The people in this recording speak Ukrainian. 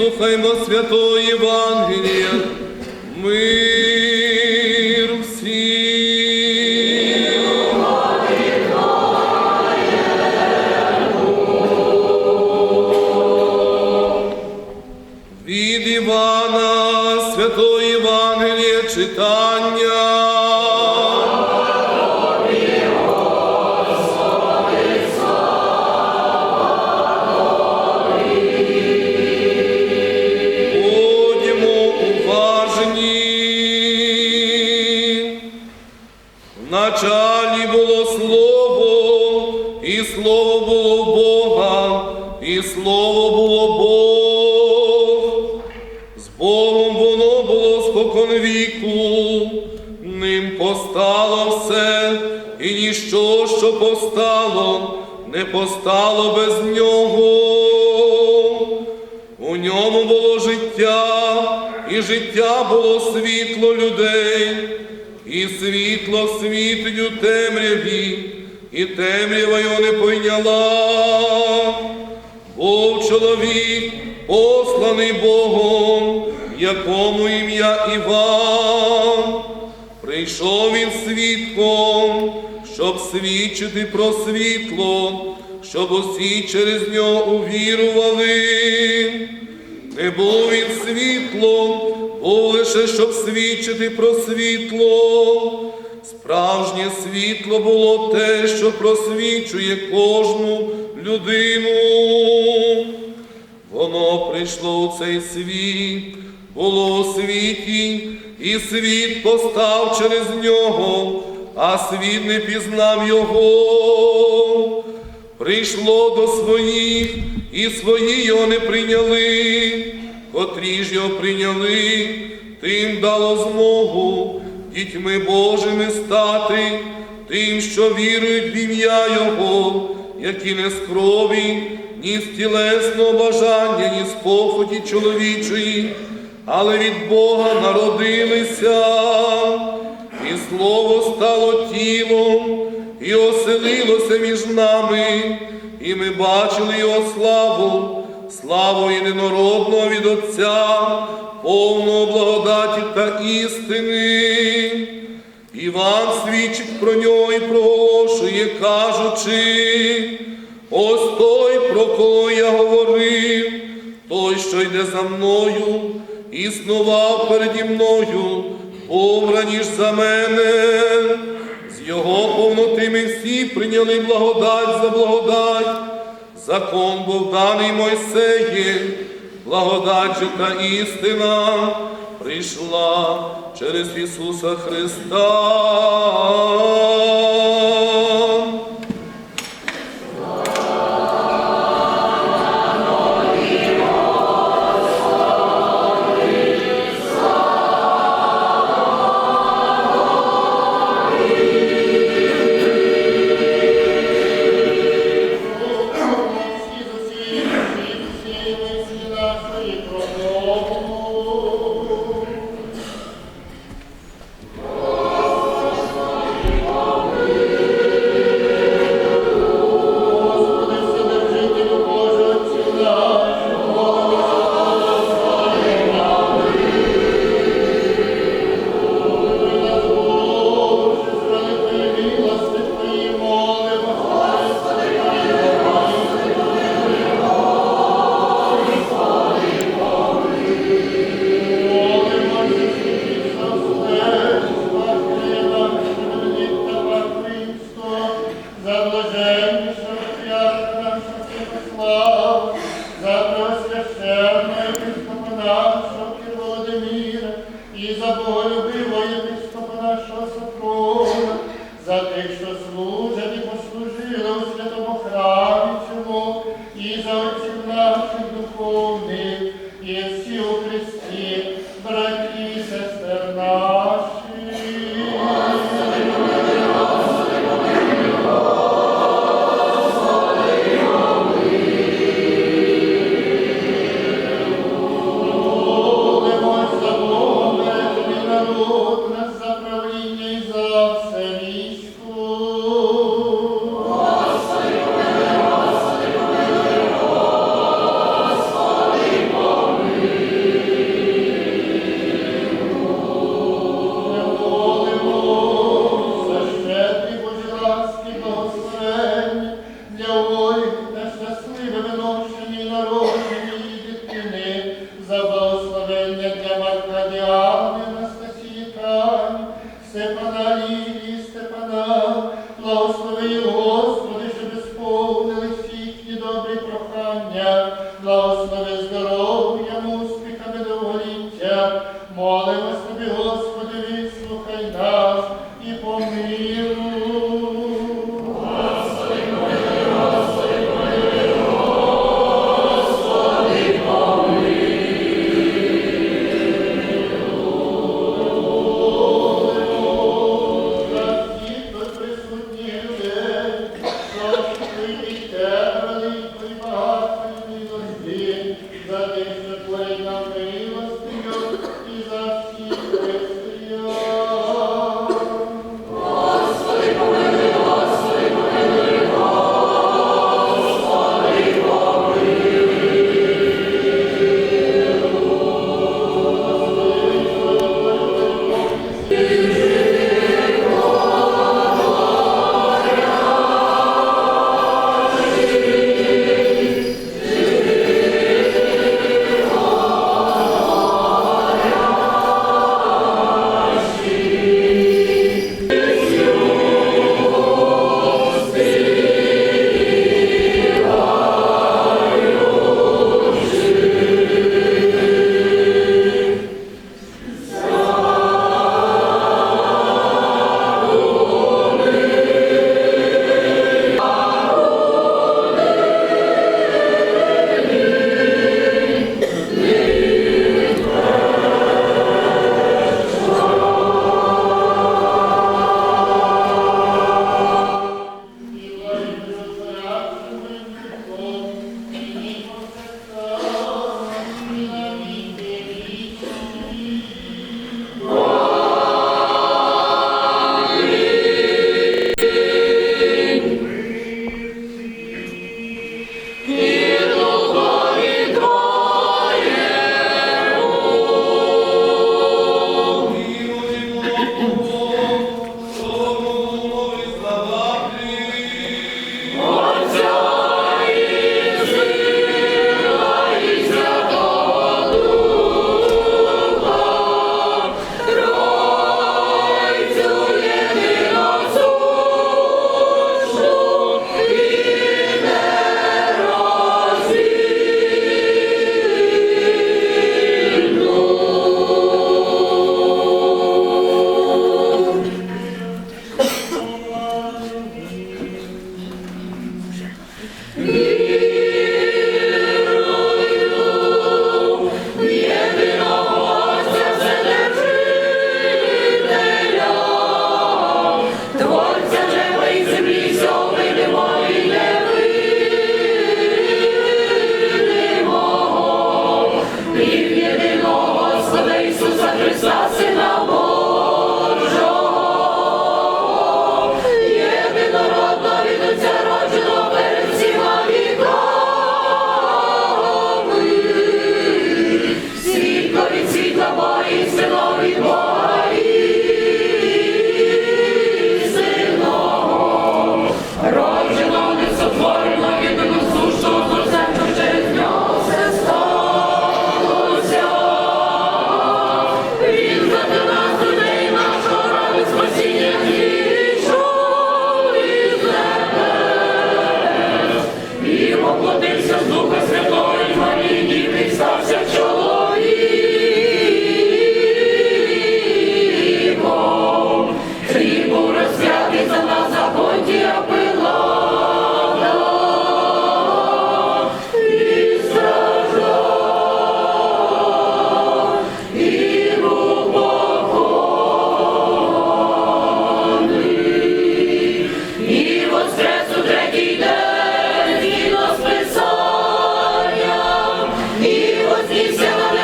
Вислухаймо святої Євангелія, мир всім. Від Івана Святої Євангелія читання. Постало все, і ніщо, що постало, не постало без нього. У ньому було життя, і життя було світло людей, і світло світить темряві, і темрява його не пойняла. Був чоловік, посланий Богом, якому ім'я Іван. Прийшов він свідком, щоб свідчити про світло, щоб усі через нього увірували. Не був він світлом, був лише щоб свідчити про світло. Справжнє світло було те, що просвічує кожну людину. Воно прийшло у цей світ, було у світі, і світ постав через нього, а світ не пізнав його. Прийшло до своїх, і свої його не прийняли, котрі ж його прийняли, тим дало змогу дітьми Божими стати, тим, що вірують в ім'я Його, які не з крові, ні з тілесного бажання, ні з похоті чоловічої, але від Бога народилися, і слово стало тілом, і оселилося між нами, і ми бачили Його славу, славу єдинородного від Отця, повного благодаті та істини. Іван свідчить про нього і проголошує, кажучи, ось той, про кого я говорив, той, що йде за мною, існував переді мною, був раніш за мене. З його повноти ми всі прийняли благодать за благодать. Закон був даний Мойсеєм, благодать та істина прийшла через Ісуса Христа. Молимось тобі, Господи, вислухай нас і помилуй. Господи, помилуй, Господи, помилуй, Господи, помилуй. Всі, хто присутні людей, завжди тебе, великий багатий, за тих, що твої Друзі, взяли.